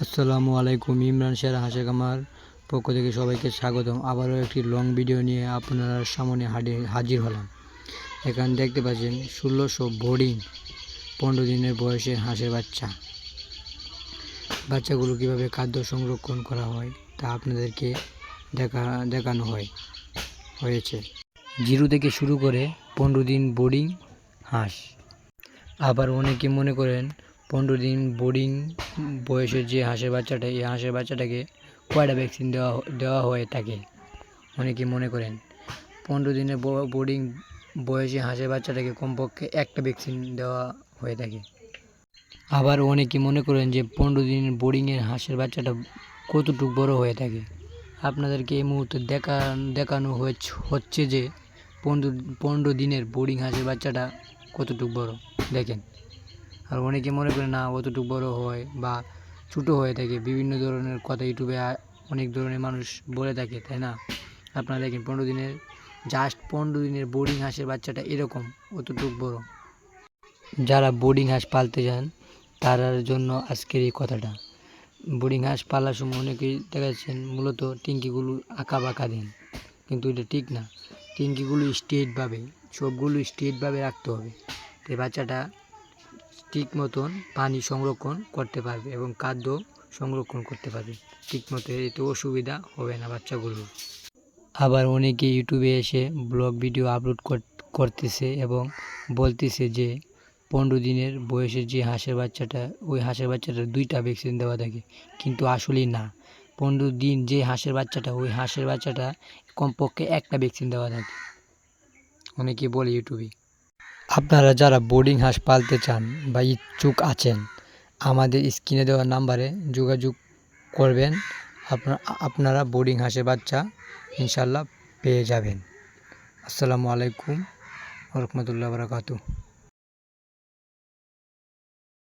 আসসালামু আলাইকুম, ইমরান শের হাসে কামার পক্ষ থেকে সবাইকে স্বাগতম। আবারও একটি লং ভিডিও নিয়ে আপনার সামনে হাজির হলাম। এখানে দেখতে পাচ্ছেন, ষোলোশো বোর্ডিং পনেরো দিনের বয়সের হাঁসের বাচ্চা। বাচ্চাগুলো কীভাবে খাদ্য সংরক্ষণ করা হয় তা আপনাদেরকে দেখা দেখানো হয় হয়েছে। জিরো থেকে শুরু করে পনেরো দিন বোর্ডিং হাঁস। আবার অনেকে মনে করেন পনেরো দিন বোর্ডিং বয়সের যে হাঁসের বাচ্চাটা, এই হাঁসের বাচ্চাটাকে কয়টা ভ্যাকসিন দেওয়া দেওয়া হয়ে থাকে অনেকে মনে করেন। পনেরো দিনের বোর্ডিং বয়সে হাঁসের বাচ্চাটাকে কমপক্ষে একটা ভ্যাকসিন দেওয়া হয়ে থাকে। আবার অনেকে মনে করেন যে পনেরো দিনের বোর্ডিংয়ের হাঁসের বাচ্চাটা কতটুকু বড় হয়ে থাকে। আপনাদেরকে এই মুহূর্তে দেখা, দেখানো হচ্ছে যে পনেরো পনেরো দিনের বোর্ডিং হাঁসের বাচ্চাটা কতটুকু বড়। দেখেন। আর অনেকে মনে করে, না, অতটুকু বড় হয় বা ছোটো হয়ে থাকে। বিভিন্ন ধরনের কথা ইউটিউবে অনেক ধরনের মানুষ বলে থাকে, তাই না? আপনারা দেখেন, পনেরো দিনের জাস্ট পনেরো দিনের বোর্ডিং হাঁসের বাচ্চাটা এরকম, অতটুকু বড়। যারা বোর্ডিং হাঁস পালতে যান তার জন্য আজকের এই কথাটা। বোর্ডিং হাঁস পালার সময় অনেকেই দেখা যাচ্ছেন মূলত টিঙ্কিগুলো আঁকা বাঁকা দেন, কিন্তু এটা ঠিক না। টিঙ্কিগুলো স্ট্রেটভাবে সবগুলো স্ট্রেটভাবে রাখতে হবে। তো এই বাচ্চাটা ঠিক মতন পানি সংরক্ষণ করতে পারবে এবং খাদ্য সংরক্ষণ করতে পারবে। ঠিক মতো এতে অসুবিধা হবে না বাচ্চাগুলোর। আবার অনেকে ইউটিউবে এসে ব্লগ ভিডিও আপলোড করতেছে এবং বলতেছে যে পনেরো দিনের বয়সের যে হাঁসের বাচ্চাটা, ওই হাঁসের বাচ্চাটার দুইটা ভ্যাকসিন দেওয়া থাকে। কিন্তু আসলেই না। পনেরো দিন যে হাঁসের বাচ্চাটা, ওই হাঁসের বাচ্চাটা কমপক্ষে একটা ভ্যাকসিন দেওয়া থাকে। অনেকে বলে ইউটিউবে। আপনারা যারা বোর্ডিং হাঁস পালতে চান বা ইচ্ছুক আছেন, আমাদের স্ক্রিনে দেওয়া নাম্বারে যোগাযোগ করবেন। আপনার বোর্ডিং হাঁসের বাচ্চা ইনশাল্লাহ পেয়ে যাবেন। আসসালামু আলাইকুম রহমতুল্লাহ বারাকাতু